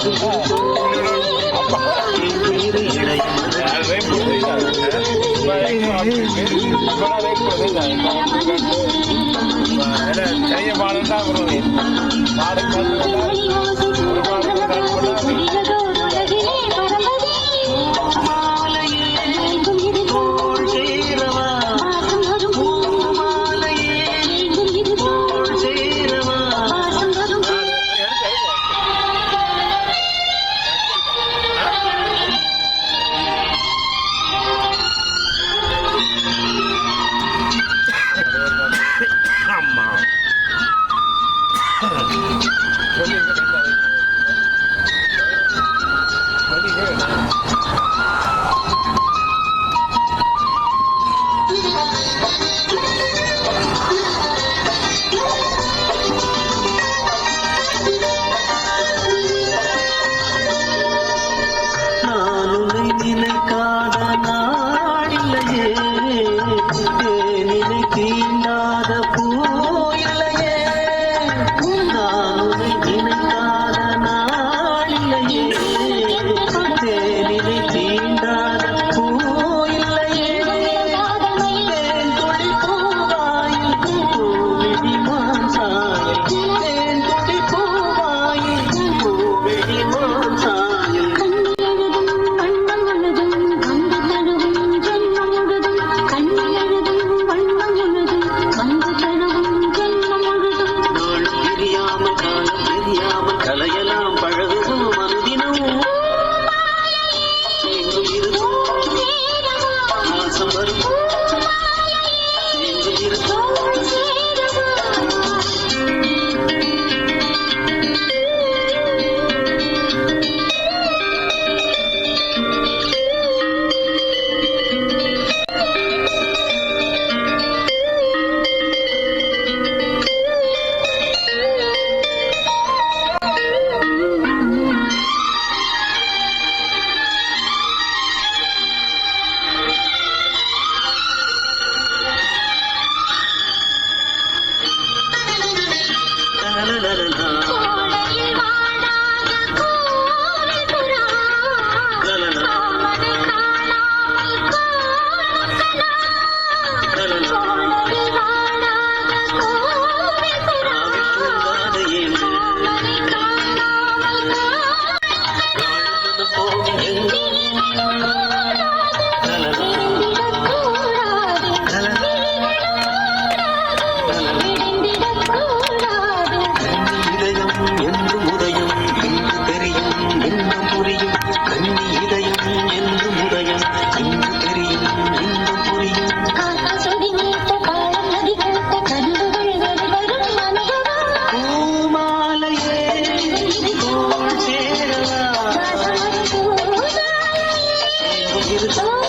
பாடல் தான் பாடுக்கு la la la la Hello.